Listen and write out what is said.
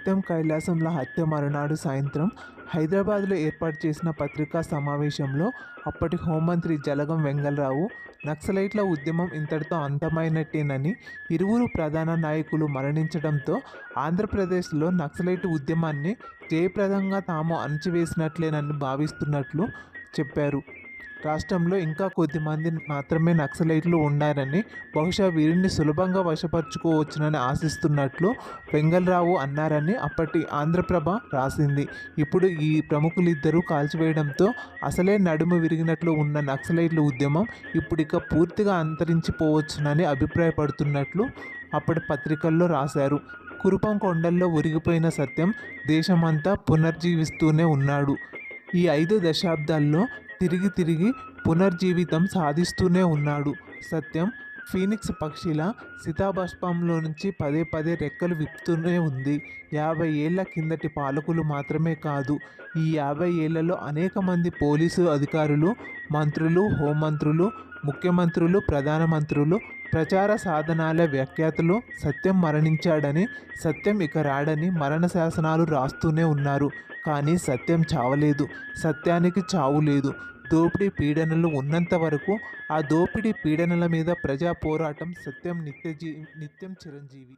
సత్యం కైలాసంల హత్య మరునాడు సాయంత్రం హైదరాబాద్లో ఏర్పాటు చేసిన పత్రికా సమావేశంలో అప్పటి హోంమంత్రి జలగం వెంగళరావు నక్సలైట్ల ఉద్యమం ఇంతటితో అంతమైనట్టేనని ఇరువురు ప్రధాన నాయకులు మరణించడంతో ఆంధ్రప్రదేశ్లో నక్సలైట్ ఉద్యమాన్ని జయప్రదంగా తాము అణచివేసినట్లేనని భావిస్తున్నట్లు చెప్పారు. రాష్ట్రంలో ఇంకా కొద్దిమంది మాత్రమే నక్సలైట్లు ఉన్నారని బహుశా వీరిని సులభంగా వశపరుచుకోవచ్చునని ఆశిస్తున్నట్లు వెంగళరావు అన్నారని అప్పటి ఆంధ్రప్రభ రాసింది. ఇప్పుడు ఈ ప్రముఖులిద్దరూ కాల్చివేయడంతో అసలే నడుము విరిగినట్లు ఉన్న నక్సలైట్ల ఉద్యమం ఇప్పుడిక పూర్తిగా అంతరించిపోవచ్చునని అభిప్రాయపడుతున్నట్లు అప్పటి పత్రికల్లో రాశారు. కురుపం కొండల్లో ఉరిగిపోయిన సత్యం దేశమంతా పునర్జీవిస్తూనే ఉన్నాడు. ఈ ఐదు దశాబ్దాల్లో తిరిగి తిరిగి పునర్జీవితం సాధిస్తూనే ఉన్నాడు. సత్యం ఫీనిక్స్ పక్షిలా సీతాభస్మంలో నుంచి పదే పదే రెక్కలు విప్పుతూనే ఉంది. యాభై ఏళ్ళ కిందటి పాలకులు మాత్రమే కాదు ఈ యాభై ఏళ్ళలో అనేక మంది పోలీసు అధికారులు మంత్రులు హోంమంత్రులు ముఖ్యమంత్రులు ప్రధానమంత్రులు ప్రచార సాధనాల వ్యాఖ్యాతలు సత్యం మరణించాడని సత్యం ఇక రాడని మరణ శాసనాలు రాస్తూనే ఉన్నారు. కానీ సత్యం చావలేదు. సత్యానికి చావు లేదు. దోపిడీ పీడనలు ఉన్నంత వరకు ఆ దోపిడీ పీడనల మీద ప్రజా పోరాటం సత్యం నిత్య నిత్యం చిరంజీవి.